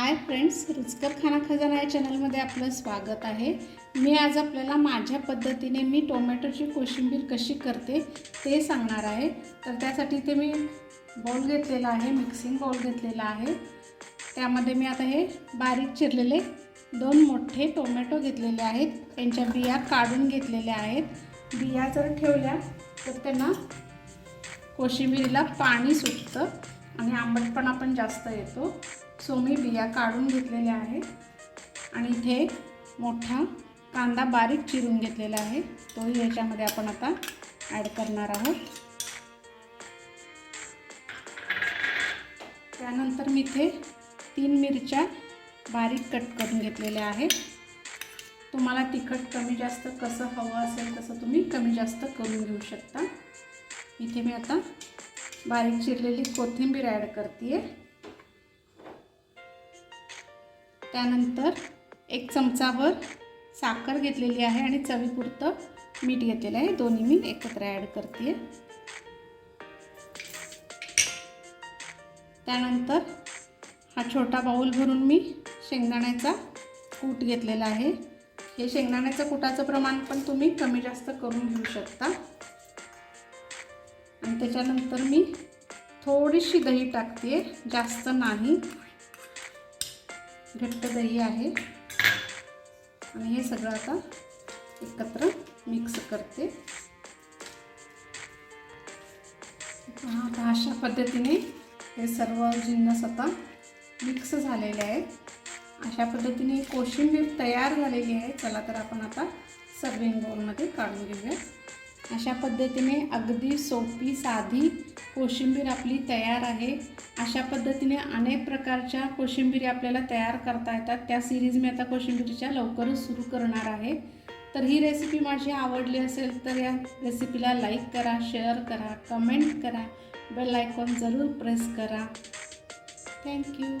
Hi friends रुचकर खाना खजाना या चॅनलमध्ये आपलं स्वागत आहे. मी आज आपल्याला माझ्या पद्धतीने मी टोमॅटोची कोशिंबीर कशी करते ते सांगणार आहे. तर त्यासाठी ते मी बॉल घेतलेला आहे मिक्सिंग बॉल घेतलेला आहे. त्यामध्ये मी आता हे बारीक चिरलेले दोन मोठे टोमॅटो घेतलेले आहेत. त्यांच्या बिया काढून घेतलेल्या आहेत. बिया जर ठेवल्या तर त्यांना कोशिंबिरीला पाणी सुटतं. आणि आंबटपणा पण जास्त येतो. सो मी बिया काढून घेतलेल्या आहेत. आणि इथे मोठा कांदा बारीक चिरून घेतलेला आहे. तोही याच्यामध्ये आपण आता ॲड करणार आहोत. त्यानंतर मी इथे तीन मिरच्या बारीक कट करून घेतलेल्या आहेत. तुम्हाला तिखट कमी जास्त कसं हवं असेल तसं तुम्ही कमी जास्त करून घेऊ शकता. इथे मी आता बारीक चिरलेली कोथिंबीर ॲड करते त्यानंतर एक चमचाभर साखर घेतलेली आहे आणि चवीपुरतं मीठ घेतलेलं आहे. दोन्ही मी एकत्र ॲड करते त्यानंतर हा छोटा बाऊल भरून मी शेंगदाण्याचा कूट घेतलेला आहे. हे शेंगदाण्याचं कुटाचं प्रमाण पण तुम्ही कमी जास्त करून घेऊ शकता. आणि त्याच्यानंतर मी थोडीशी दही टाकते. जास्त नाही. घट्ट दही आहे. आणि हे सगळं आता एकत्र मिक्स करते. आता अशा पद्धतीने हे सर्व जिन्नस आता मिक्स झालेले आहेत. अशा पद्धतीने कोशिंबीर तयार झालेली आहे. चला तर आपण आता सर्विंग बोलमध्ये काढून घेऊया. अशा पद्धतीने अगदी सोपी साधी कोशिंबीर आपली तयार आहे. अशा पद्धतीने अनेक प्रकारच्या कोशिंबिरी आपल्याला तयार करता येतात. त्या सिरीज मी आता कोशिंबिरीच्या लवकरच सुरू करणार आहे. तर ही रेसिपी माझी आवडली असेल तर या रेसिपीला लाईक करा शेअर करा कमेंट करा. बेल आयकॉन जरूर प्रेस करा. Thank you